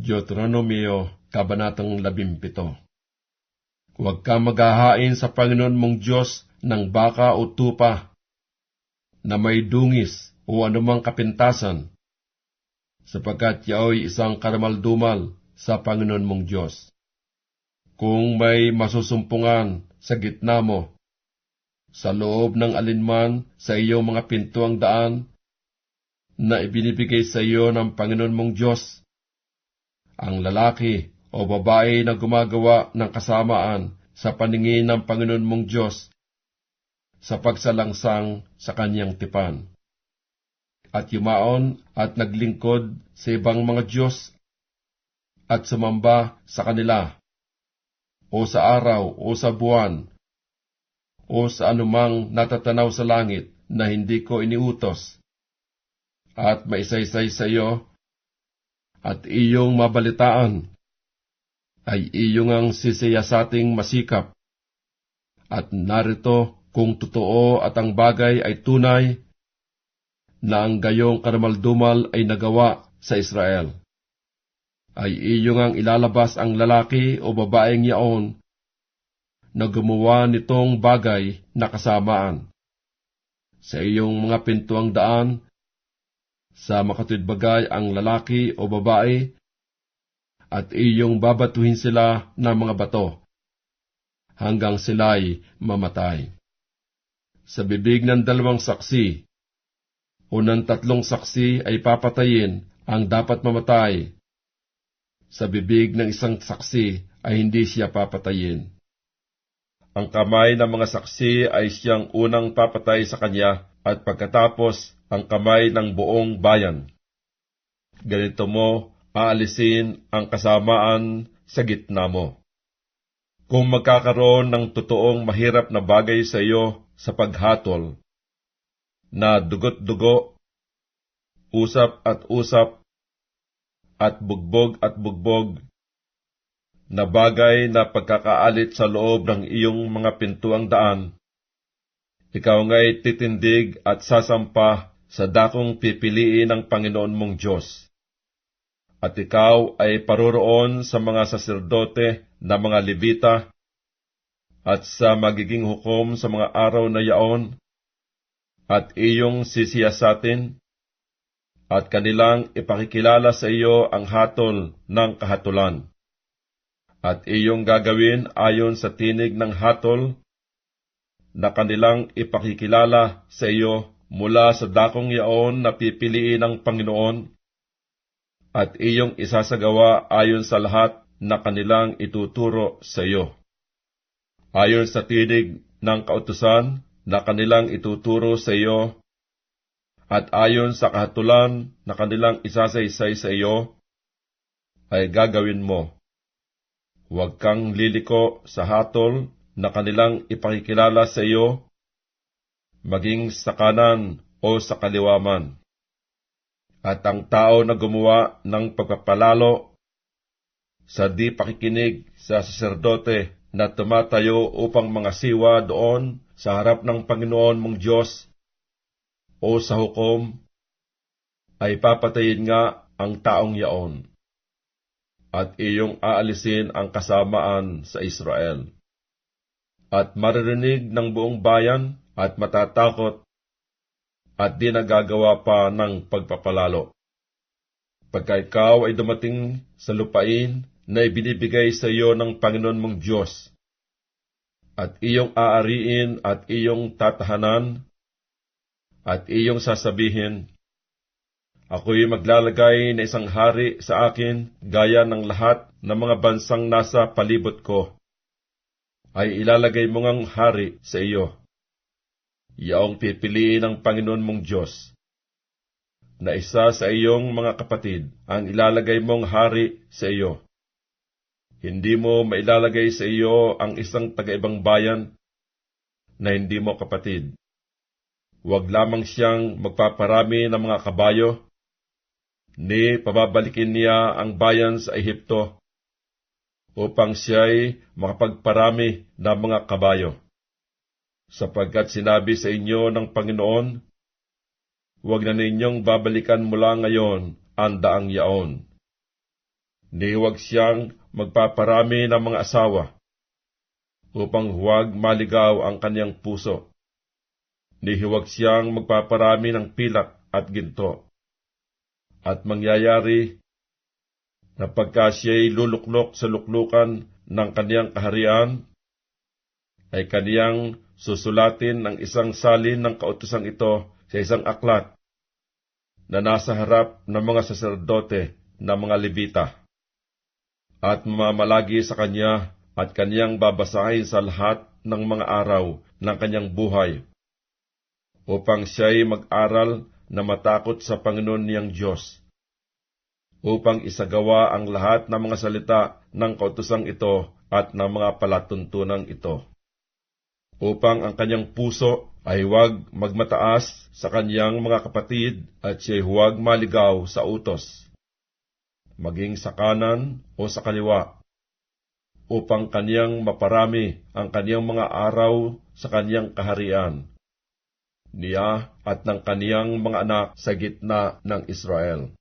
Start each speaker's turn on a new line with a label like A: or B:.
A: Deuteronomio, Kabanatang 17 Huwag ka maghahain sa Panginoon mong Diyos ng baka o tupa na may dungis o anumang kapintasan, sapagkat yao'y isang karamaldumal sa Panginoon mong Diyos. Kung may masusumpungan sa gitna mo, sa loob ng alinman sa iyong mga pintuang daan, na ibinibigay sa iyo ng Panginoon mong Diyos, ang lalaki o babae na gumagawa ng kasamaan sa paningin ng Panginoon mong Diyos sa pagsalangsang sa kanyang tipan. At yumaon at naglingkod sa ibang mga Diyos at sumamba sa kanila, o sa araw, o sa buwan, o sa anumang natatanaw sa langit na hindi ko iniutos, at maisaysay sa iyo, at iyong mabalitaan, ay iyong ang sisiyasating masikap, at narito kung totoo at ang bagay ay tunay, na ang gayong karamaldumal ay nagawa sa Israel ay iyong ang ilalabas ang lalaki o babaeng yaon na gumawa nitong bagay na kasamaan. Sa iyong mga pintuang daan, sa makatwidbagay ang lalaki o babae, at iyong babatuhin sila ng mga bato, hanggang sila'y mamatay. Sa bibig ng dalawang saksi, o ng tatlong saksi ay papatayin ang dapat mamatay sa bibig ng isang saksi ay hindi siya papatayin. Ang kamay ng mga saksi ay siyang unang papatay sa kanya at pagkatapos ang kamay ng buong bayan. Ganito mo aalisin ang kasamaan sa gitna mo. Kung magkakaroon ng totoong mahirap na bagay sa iyo sa paghatol, na dugot-dugo, usap at usap at bugbog at bugbog na bagay na pagkakaalit sa loob ng iyong mga pintuang daan. Ikaw nga'y titindig at sasampa sa dakong pipiliin ng Panginoon mong Diyos. At ikaw ay paroroon sa mga saserdote na mga Levita at sa magiging hukom sa mga araw na yaon at iyong sisiyasatin at kanilang ipakikilala sa iyo ang hatol ng kahatulan. At iyong gagawin ayon sa tinig ng hatol na kanilang ipakikilala sa iyo mula sa dakong yaon na pipiliin ng Panginoon at iyong isasagawa ayon sa lahat na kanilang ituturo sa iyo. Ayon sa tinig ng kautusan na kanilang ituturo sa iyo at ayon sa kahatulan na kanilang isasaysay sa iyo, ay gagawin mo. Huwag kang liliko sa hatol na kanilang ipakikilala sa iyo, maging sa kanan o sa kaliwaman. At ang tao na gumawa ng pagpapalalo sa di pakikinig sa saserdote na tumatayo upang mga siwa doon sa harap ng Panginoon mong Diyos o sa hukom, ay papatayin nga ang taong yaon, at iyong aalisin ang kasamaan sa Israel. At maririnig ng buong bayan at matatakot at di nagagawa pa ng pagpapalalo. Pagka ikaw ay dumating sa lupain na ibinibigay sa iyo ng Panginoon mong Diyos, at iyong aariin at iyong tatahanan at iyong sasabihin, Ako'y maglalagay na isang hari sa akin gaya ng lahat ng mga bansang nasa palibot ko. Ay ilalagay mo ngang hari sa iyo. Yaong pipiliin ng Panginoon mong Diyos. Na isa sa iyong mga kapatid ang ilalagay mong hari sa iyo. Hindi mo mailalagay sa iyo ang isang taga-ibang bayan na hindi mo kapatid Huwag lamang siyang magpaparami ng mga kabayo, ni pababalikin niya ang bayan sa Ehipto, upang siya'y makapagparami ng mga kabayo. Sapagkat sinabi sa inyo ng Panginoon, huwag na ninyong babalikan mula ngayon ang daang yaon. ni huwag siyang magpaparami ng mga asawa, upang huwag maligaw ang kanyang puso, ni huwag siyang magpaparami ng pilak at ginto. At mangyayari na pagka siya'y luluklok sa luklukan ng kaniyang kaharian, ay kaniyang susulatin ng isang salin ng kautusang ito sa isang aklat na nasa harap ng mga saserdote na mga Levita. At mamamalagi sa kanya at kanyang babasahin sa lahat ng mga araw ng kanyang buhay upang siya'y mag-aral na matakot sa Panginoon niyang Diyos upang isagawa ang lahat ng mga salita ng kautusang ito at ng mga palatuntunang ito upang ang kanyang puso ay huwag magmataas sa kanyang mga kapatid at siya'y huwag maligaw sa utos, maging sa kanan o sa kaliwa, upang kaniyang maparami ang kaniyang mga araw sa kaniyang kaharian, niya at ng kaniyang mga anak sa gitna ng Israel.